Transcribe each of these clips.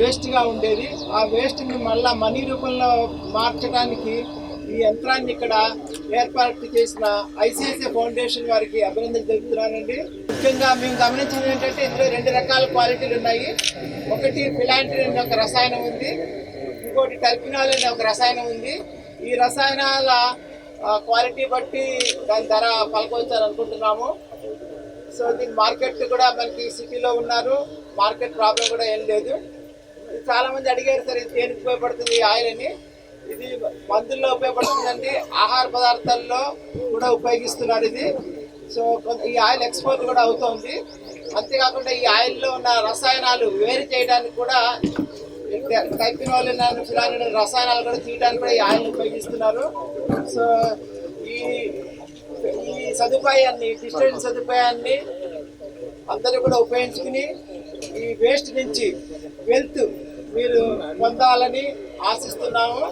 వేస్ట్గా ఉండేది. ఆ వేస్ట్ని మళ్ళా మనీ రూపంలో మార్చడానికి ఈ యంత్రాన్ని ఇక్కడ ఏర్పాటు చేసిన ఐసిఐసిఐ ఫౌండేషన్ వారికి అభినందనలు తెలుపుతున్నానండి. ముఖ్యంగా మేము గమనించింది ఏంటంటే ఇందులో రెండు రకాల క్వాలిటీలు ఉన్నాయి. ఒకటి ఫిలాంట్రీ అనే ఒక రసాయనం ఉంది. ఇంకోటి టర్పినాల్ అనే ఒక రసాయనం ఉంది. ఈ రసాయనాల క్వాలిటీ బట్టి దాని ధర పలకొచ్చారనుకుంటున్నాము సో దీని మార్కెట్ కూడా మనకి సిటీలో ఉన్నారు. మార్కెట్ ప్రాబ్లం కూడా ఏం లేదు. చాలామంది చాలా మంది అడిగారు సార్ ఇది దేనికి ఉపయోగపడుతుంది ఈ ఆయిల్ అని? ఇది మందుల్లో ఉపయోగపడుతుందండి. ఆహార పదార్థాల్లో కూడా ఉపయోగిస్తున్నారు ఇది. సో ఈ ఆయిల్ ఎక్స్పోర్ట్ కూడా అవుతుంది. అంతేకాకుండా ఈ ఆయిల్లో ఉన్న రసాయనాలు వేరు చేయడానికి కూడా టైపినోల్ ఫిలానిన్ రసాయనాలు కూడా తీయడానికి కూడా ఈ ఆయిల్ ఉపయోగిస్తున్నారు. సో సదుపాయాన్ని డిస్టెన్స్ సదుపాయాన్ని అందరూ కూడా ఉపయోగించుకుని ఈ వేస్ట్ నుంచి వెల్త్ మీరు పొందాలని ఆశిస్తున్నాము.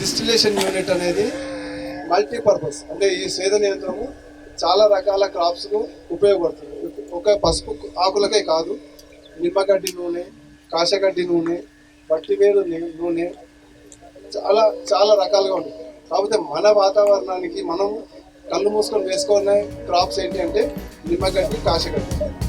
డిస్టిలేషన్ యూనిట్ అనేది మల్టీపర్పస్ అంటే ఈ సేద యంత్రము చాలా రకాల క్రాప్స్కు ఉపయోగపడుతుంది. ఒక పసుపు ఆకులకే కాదు నిమ్మగడ్డి నూనె కాశగడ్డి నూనె పట్టివేరు నూనె చాలా చాలా రకాలుగా ఉంటాయి. కాకపోతే మన వాతావరణానికి మనం కళ్ళు మూసుకొని వేసుకునే క్రాప్స్ ఏంటి అంటే నిమ్మగడ్డి కాశగడ్డి